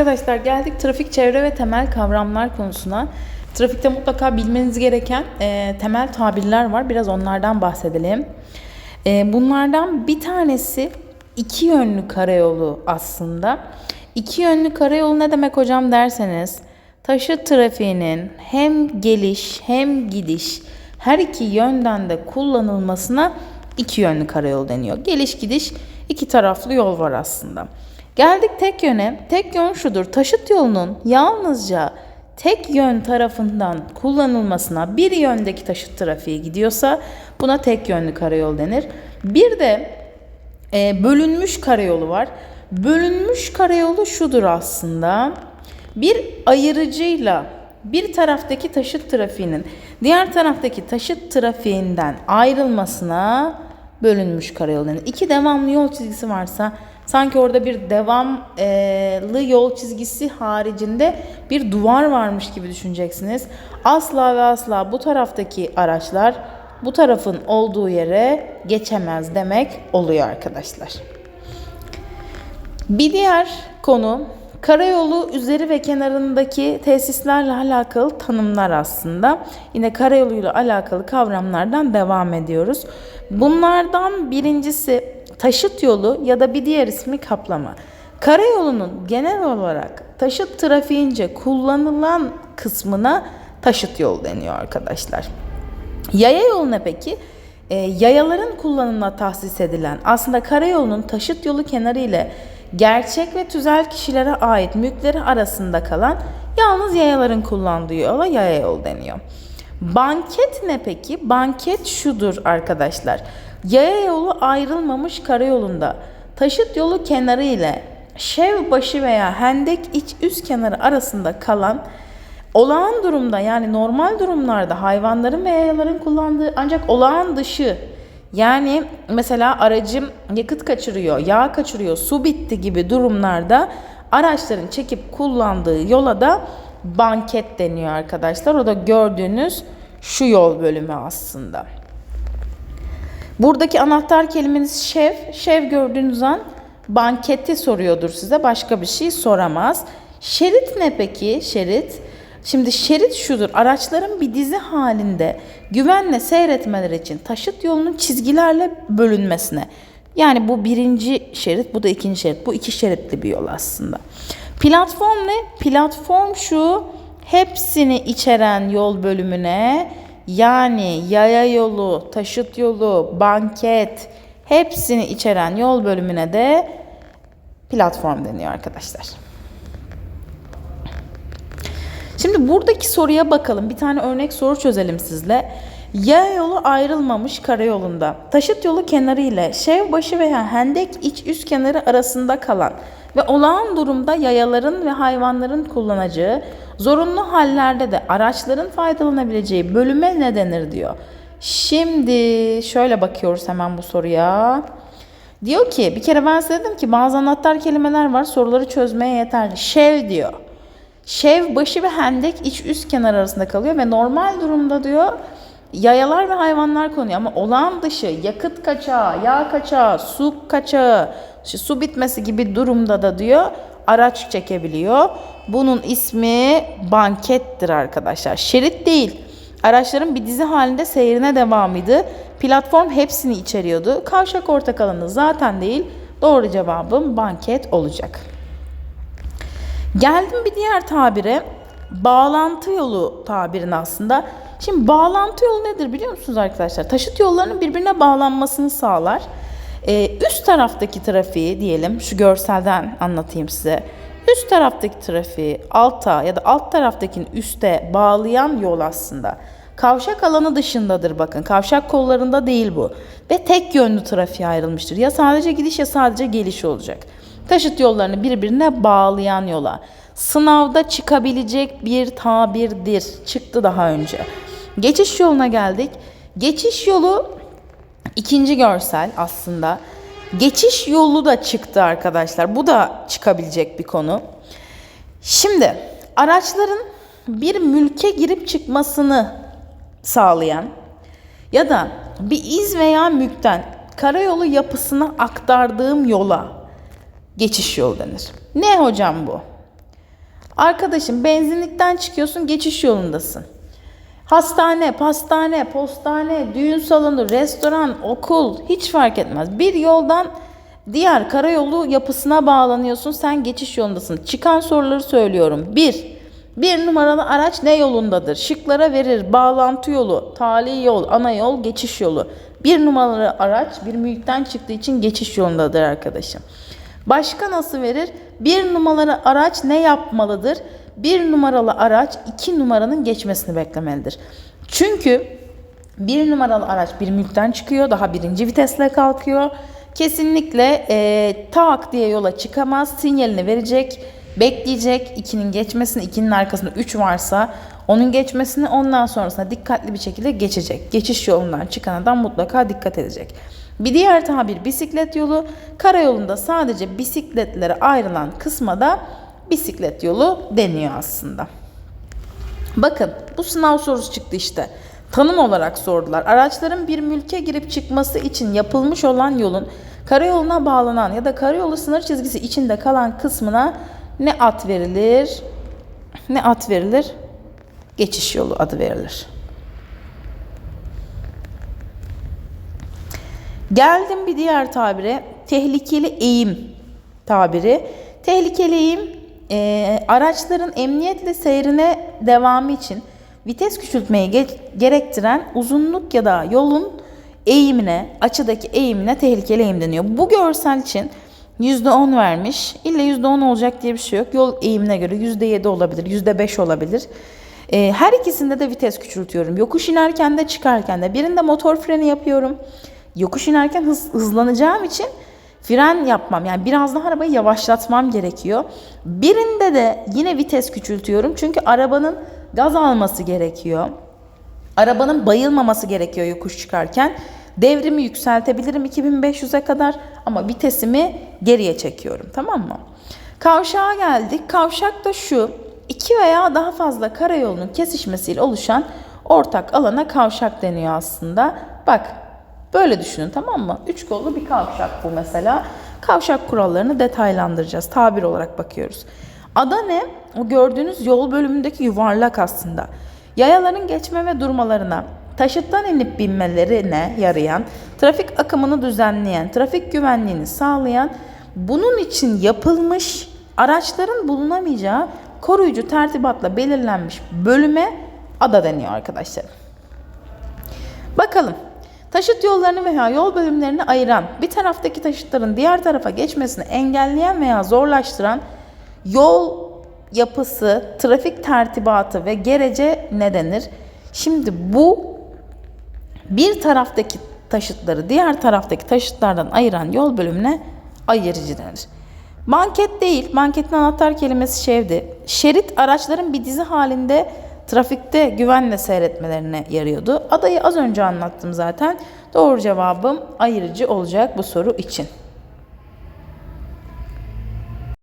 Arkadaşlar geldik trafik çevre ve temel kavramlar konusuna. Trafikte mutlaka bilmeniz gereken e, temel tabirler var. Biraz onlardan bahsedelim. E, bunlardan bir tanesi iki yönlü karayolu aslında. İki yönlü karayolu ne demek hocam derseniz taşıt trafiğinin hem geliş hem gidiş her iki yönden de kullanılmasına iki yönlü karayol deniyor. Geliş gidiş iki taraflı yol var aslında. Geldik tek yöne. Tek yön şudur. Taşıt yolunun yalnızca tek yön tarafından kullanılmasına bir yöndeki taşıt trafiği gidiyorsa buna tek yönlü karayol denir. Bir de e, bölünmüş karayolu var. Bölünmüş karayolu şudur aslında. Bir ayırıcıyla bir taraftaki taşıt trafiğinin diğer taraftaki taşıt trafiğinden ayrılmasına bölünmüş karayolu denir. İki devamlı yol çizgisi varsa sanki orada bir devamlı yol çizgisi haricinde bir duvar varmış gibi düşüneceksiniz. Asla ve asla bu taraftaki araçlar bu tarafın olduğu yere geçemez demek oluyor arkadaşlar. Bir diğer konu karayolu üzeri ve kenarındaki tesislerle alakalı tanımlar aslında. Yine karayoluyla alakalı kavramlardan devam ediyoruz. Bunlardan birincisi taşıt yolu ya da bir diğer ismi kaplama. Karayolunun genel olarak taşıt trafiğince kullanılan kısmına taşıt yolu deniyor arkadaşlar. Yaya yolu ne peki? E, yayaların kullanımına tahsis edilen aslında karayolunun taşıt yolu kenarı ile gerçek ve tüzel kişilere ait mülkleri arasında kalan yalnız yayaların kullandığı yola yaya yol deniyor. Banket ne peki? Banket şudur arkadaşlar. Yaya yolu ayrılmamış karayolunda taşıt yolu kenarı ile şev başı veya hendek iç üst kenarı arasında kalan olağan durumda yani normal durumlarda hayvanların ve yayaların kullandığı ancak olağan dışı yani mesela aracım yakıt kaçırıyor, yağ kaçırıyor, su bitti gibi durumlarda araçların çekip kullandığı yola da banket deniyor arkadaşlar. O da gördüğünüz şu yol bölümü aslında. Buradaki anahtar kelimeniz şev. Şev gördüğünüz an banketi soruyordur size. Başka bir şey soramaz. Şerit ne peki? Şerit. Şimdi şerit şudur. Araçların bir dizi halinde güvenle seyretmeleri için taşıt yolunun çizgilerle bölünmesine. Yani bu birinci şerit, bu da ikinci şerit. Bu iki şeritli bir yol aslında. Platform ne? Platform şu hepsini içeren yol bölümüne yani yaya yolu, taşıt yolu, banket hepsini içeren yol bölümüne de platform deniyor arkadaşlar. Şimdi buradaki soruya bakalım. Bir tane örnek soru çözelim sizle. Yaya yolu ayrılmamış karayolunda. Taşıt yolu kenarı ile şev başı veya hendek iç üst kenarı arasında kalan ve olağan durumda yayaların ve hayvanların kullanacağı, zorunlu hallerde de araçların faydalanabileceği bölüme ne denir diyor. Şimdi şöyle bakıyoruz hemen bu soruya. Diyor ki bir kere ben size dedim ki bazı anahtar kelimeler var soruları çözmeye yeterli. Şev diyor. Şev başı ve hendek iç üst kenar arasında kalıyor ve normal durumda diyor yayalar ve hayvanlar konuyor ama olağan dışı yakıt kaçağı, yağ kaçağı, su kaçağı, işte su bitmesi gibi durumda da diyor araç çekebiliyor. Bunun ismi bankettir arkadaşlar. Şerit değil. Araçların bir dizi halinde seyrine devamıydı. Platform hepsini içeriyordu. Kavşak ortak alanı zaten değil. Doğru cevabım banket olacak. Geldim bir diğer tabire. Bağlantı yolu tabirine aslında. Şimdi bağlantı yolu nedir biliyor musunuz arkadaşlar? Taşıt yollarının birbirine bağlanmasını sağlar. Ee, üst taraftaki trafiği diyelim şu görselden anlatayım size. Üst taraftaki trafiği alta ya da alt taraftakini üste bağlayan yol aslında. Kavşak alanı dışındadır bakın. Kavşak kollarında değil bu. Ve tek yönlü trafiğe ayrılmıştır. Ya sadece gidiş ya sadece geliş olacak. Taşıt yollarını birbirine bağlayan yola. Sınavda çıkabilecek bir tabirdir. Çıktı daha önce. Geçiş yoluna geldik. Geçiş yolu ikinci görsel aslında. Geçiş yolu da çıktı arkadaşlar. Bu da çıkabilecek bir konu. Şimdi araçların bir mülke girip çıkmasını sağlayan ya da bir iz veya mülkten karayolu yapısına aktardığım yola geçiş yolu denir. Ne hocam bu? Arkadaşım benzinlikten çıkıyorsun geçiş yolundasın. Hastane, pastane, postane, düğün salonu, restoran, okul hiç fark etmez. Bir yoldan diğer karayolu yapısına bağlanıyorsun. Sen geçiş yolundasın. Çıkan soruları söylüyorum. 1. Bir numaralı araç ne yolundadır? Şıklara verir. Bağlantı yolu, tali yol, ana yol, geçiş yolu. Bir numaralı araç bir mülkten çıktığı için geçiş yolundadır arkadaşım. Başka nasıl verir? Bir numaralı araç ne yapmalıdır? Bir numaralı araç iki numaranın geçmesini beklemelidir. Çünkü bir numaralı araç bir mülkten çıkıyor. Daha birinci vitesle kalkıyor. Kesinlikle e, tak diye yola çıkamaz. Sinyalini verecek. Bekleyecek. ikinin geçmesini. ikinin arkasında 3 varsa onun geçmesini ondan sonrasında dikkatli bir şekilde geçecek. Geçiş yolundan çıkan adam mutlaka dikkat edecek. Bir diğer tabir bisiklet yolu. Karayolunda sadece bisikletlere ayrılan kısma da bisiklet yolu deniyor aslında. Bakın bu sınav sorusu çıktı işte. Tanım olarak sordular. Araçların bir mülke girip çıkması için yapılmış olan yolun karayoluna bağlanan ya da karayolu sınır çizgisi içinde kalan kısmına ne ad verilir? Ne ad verilir? Geçiş yolu adı verilir. Geldim bir diğer tabire. Tehlikeli eğim tabiri. Tehlikeli eğim e, araçların emniyetle seyrine devamı için vites küçültmeyi ge- gerektiren uzunluk ya da yolun eğimine, açıdaki eğimine tehlikeli eğim deniyor. Bu görsel için %10 vermiş. İlle %10 olacak diye bir şey yok. Yol eğimine göre %7 olabilir, %5 olabilir. Ee, her ikisinde de vites küçültüyorum. Yokuş inerken de çıkarken de. Birinde motor freni yapıyorum. Yokuş inerken hız, hızlanacağım için fren yapmam. Yani biraz daha arabayı yavaşlatmam gerekiyor. Birinde de yine vites küçültüyorum. Çünkü arabanın gaz alması gerekiyor. Arabanın bayılmaması gerekiyor yokuş çıkarken. Devrimi yükseltebilirim 2500'e kadar ama vitesimi geriye çekiyorum tamam mı? Kavşağa geldik. Kavşak da şu. iki veya daha fazla karayolunun kesişmesiyle oluşan ortak alana kavşak deniyor aslında. Bak böyle düşünün tamam mı? Üç kollu bir kavşak bu mesela. Kavşak kurallarını detaylandıracağız. Tabir olarak bakıyoruz. Ada ne? O gördüğünüz yol bölümündeki yuvarlak aslında. Yayaların geçme ve durmalarına, taşıttan inip binmelerine yarayan, trafik akımını düzenleyen, trafik güvenliğini sağlayan, bunun için yapılmış araçların bulunamayacağı koruyucu tertibatla belirlenmiş bölüme ada deniyor arkadaşlar. Bakalım. Taşıt yollarını veya yol bölümlerini ayıran, bir taraftaki taşıtların diğer tarafa geçmesini engelleyen veya zorlaştıran yol yapısı, trafik tertibatı ve gerece ne denir? Şimdi bu bir taraftaki taşıtları diğer taraftaki taşıtlardan ayıran yol bölümüne ayırıcı denir. Banket değil, banketin anahtar kelimesi şevdi. Şerit araçların bir dizi halinde trafikte güvenle seyretmelerine yarıyordu. Adayı az önce anlattım zaten. Doğru cevabım ayırıcı olacak bu soru için.